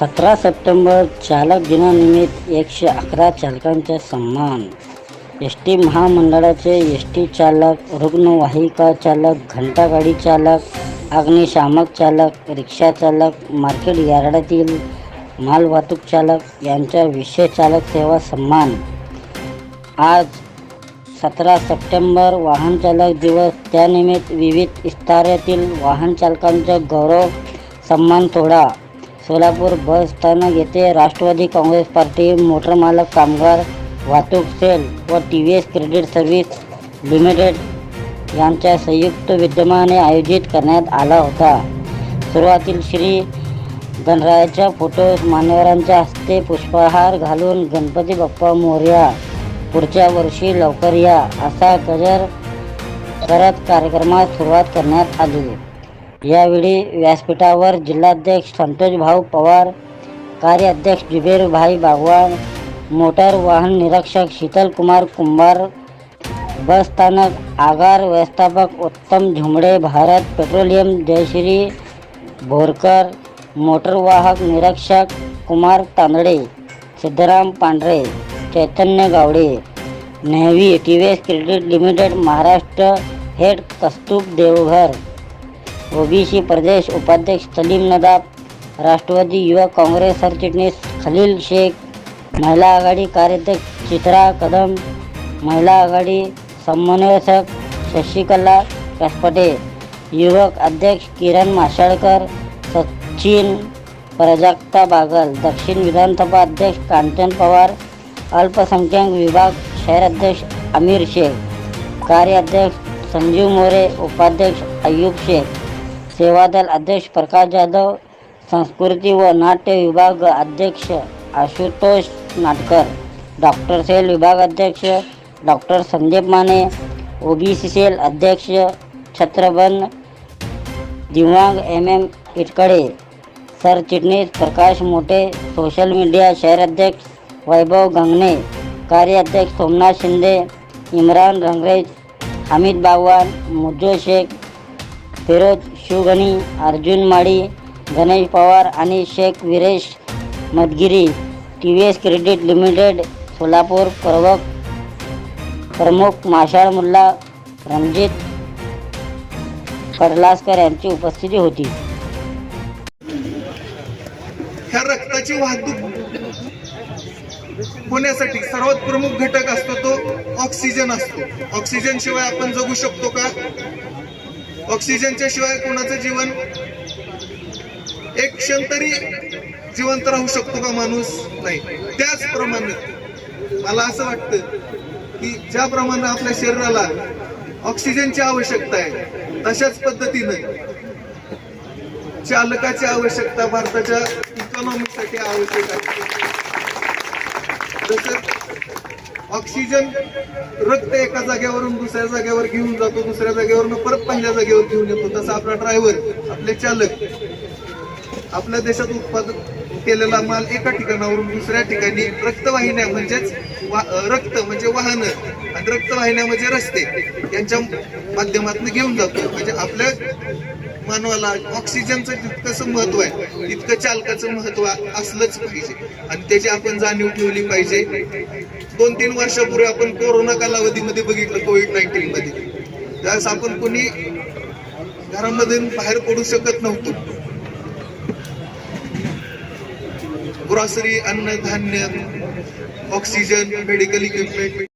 सतरा सप्टेंबर चालक दिनानिमित्त एकशे अकरा चालकांचा सन्मान. एस टी महामंडळाचे एस टी चालक रुग्णवाहिका चालक घंटागाडी चालक अग्निशामक चालक रिक्षा चालक मार्केट यार्डातील मालवाहतूक चालक यांचा विशेष चालक सेवा सन्मान. आज सतरा सप्टेंबर वाहन चालक दिवस. त्यानिमित्त विविध इस्तार्यातील वाहन चालकांचा गौरव सन्मान सोहळा. सोलापूर बस स्थानक येथे राष्ट्रवादी काँग्रेस पार्टी मोटर मालक कामगार वाहतूक सेल व T V S credit service limited यांच्या संयुक्त विद्यमाने आयोजित करण्यात आला होता. सुरुवातील श्री गणरायाच्या फोटो मान्यवरांच्या हस्ते पुष्पहार घालून गणपती बाप्पा मोर्या पुढच्या वर्षी लवकर या असा गजर करत कार्यक्रमास सुरुवात करण्यात आली. यावेळी व्यासपीठावर जिल्हाध्यक्ष संतोष भाऊ पवार कार्याध्यक्ष जुबेरभाई बागवान मोटार वाहन निरीक्षक शीतल कुमार कुंभार बस स्थानक आगार व्यवस्थापक उत्तम झुमडे भारत पेट्रोलियम जयश्री भोरकर मोटर वाहक निरीक्षक Kumar Tandade Siddharam Pandhare Chaitanya Gawade navy T V S credit limited Maharashtra head Kaustubh Deoghar. OBC प्रदेश उपाध्यक्ष सलीम नदाब राष्ट्रवादी युवक काँग्रेस सरचिटणीस खलील शेख महिला आघाडी कार्याध्यक्ष चित्रा कदम महिला आघाडी समन्वयक शशिकला कसपटे युवक अध्यक्ष किरण माशाळकर सचिन प्रजाक्ता बागल दक्षिण विधानसभा अध्यक्ष कांचन पवार अल्पसंख्याक विभाग शहर अध्यक्ष आमिर शेख कार्याध्यक्ष संजीव मोरे उपाध्यक्ष अय्यूब शेख. सेवादल अध्यक्ष प्रकाश जाधव, संस्कृती व नाट्य विभाग अध्यक्ष आशुतोष नाटकर, डॉक्टर सेल विभाग अध्यक्ष doctor Sandeep Mane, OBC cell अध्यक्ष छत्रबन, दिव्यांग एम एम इटकडे सरचिटणीस प्रकाश मोठे, सोशल मीडिया शहर अध्यक्ष वैभव गंगणे कार्याध्यक्ष सोमनाथ शिंदे, इम्रान रंगरेज हमीद बागवान, मुज्जो शेख फिरोज शिवगणी अर्जुन माळी गणेश पवार आणि Shaikh Viresh Madgiri T V S credit limited Solapur प्रवक प्रमुख माशाळ मुल्ला रणजित कडलासकर यांची उपस्थिती होती. ह्या रक्ताची वाहतूक होण्यासाठी सर्वात प्रमुख घटक असतो तो ऑक्सिजन असतो. ऑक्सिजन शिवाय आपण जगू शकतो का? ऑक्सिजनच्या शिवाय कोणाचं जीवन? एक क्षण तरी जिवंत राहू शकतो का माणूस? नाही. त्याचप्रमाणे मला असं वाटतं की ज्याप्रमाणे आपल्या शरीराला ऑक्सिजनची आवश्यकता आहे तशाच पद्धतीनं चालकाची आवश्यकता भारताच्या इकॉनॉमीसाठी आवश्यक आहे. तसंच ऑक्सिजन रक्त एका जागेवरून दुसऱ्या जागेवर घेऊन जातो दुसऱ्या जागेवरून परत पहिल्या जागेवर घेऊन येतो. तसा आपला ड्रायव्हर आपले चालक आपल्या देशात उत्पादन केलेला माल एका ठिकाणावरून दुसऱ्या ठिकाणी रक्तवाहिन्या म्हणजेच वा- रक्त म्हणजे वाहन आणि रक्तवाहिन्या म्हणजे रस्ते यांच्या माध्यमातून घेऊन जातो. म्हणजे आपल्या मानवाला ऑक्सिजनचं जितकंसं महत्त्व आहे तितकं चालकाचं महत्त्व असलंच पाहिजे. आणि त्याची आपण जाणीव ठेवली पाहिजे. दोन तीन वर्षापूर्वी आपण कोरोना कालावधीमध्ये बघितलं कोविड नाईन्टीन मध्ये. त्यावेळेस आपण कोणी घरामधून बाहेर पडू शकत नव्हतो. ग्रॉसरी अन्नधान्य ऑक्सिजन मेडिकल इक्विपमेंट